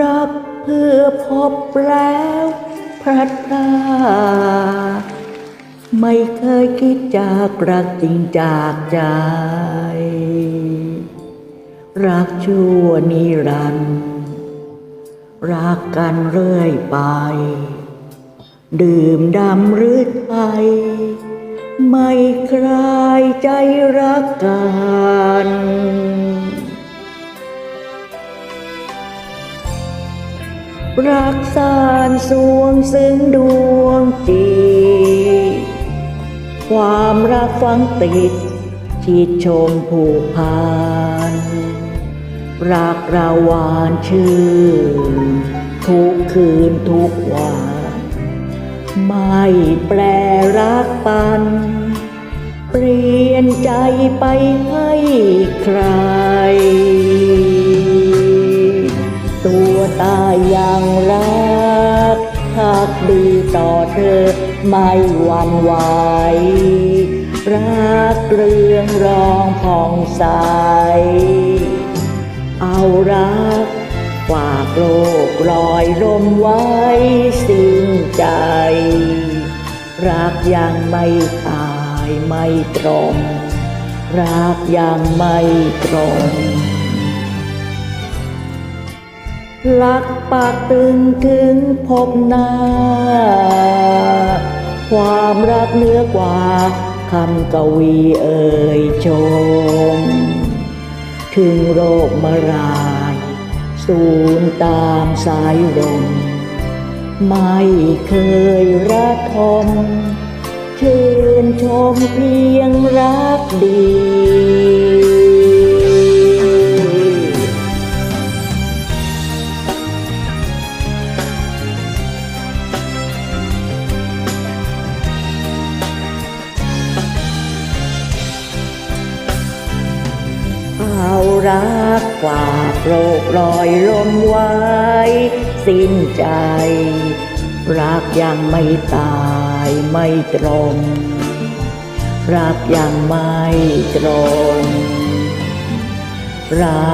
รักเพื่อพบแล้วพลัดพราไม่เคยคิดจากรักจริงจากใจ รักชั่วนิรันดร์รักกันเรื่อยไป ดื่มดำหรือไทยไม่คลายใจรักกัน รักสานสวงซึ่งดวงจิตความรักฝังติดชิดชมผูกพันรักระหวานชื่นทุกคืนทุกวัน ไม่แปรรักปัน เปลี่ยนใจไปให้ใคร ตายอย่างรักหักดีต่อเธอไม่หวั่นไหวรักเรื่องรองผ่องใส เอารักฝากโลกลอยลมไว้สิ้นใจ รักยังไม่ตายไม่ตรมรักยังไม่ตรง รักปากตึงถึงพบหน้า ความรักเหนือกว่าคำกวีเอ่ยชม ถึงโรคมารายสูญตามสายลมไม่เคยรักทมชื่นชมเพียงรักดี รักฝากโลกลอยลมไว้ สิ้นใจ รักยังไม่ตายไม่ตรง รักยังไม่ตรง รั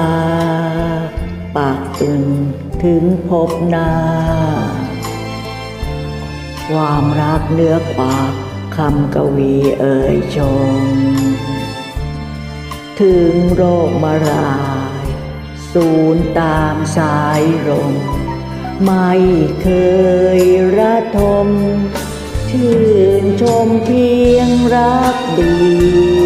กปากตึงถึงพบหน้า ความรักเนื้อกว่าคำกวีเอ่ยชม ถึงโรคมารายสูญตามสายลมไม่เคยระทม ชื่นชมเพียงรักดี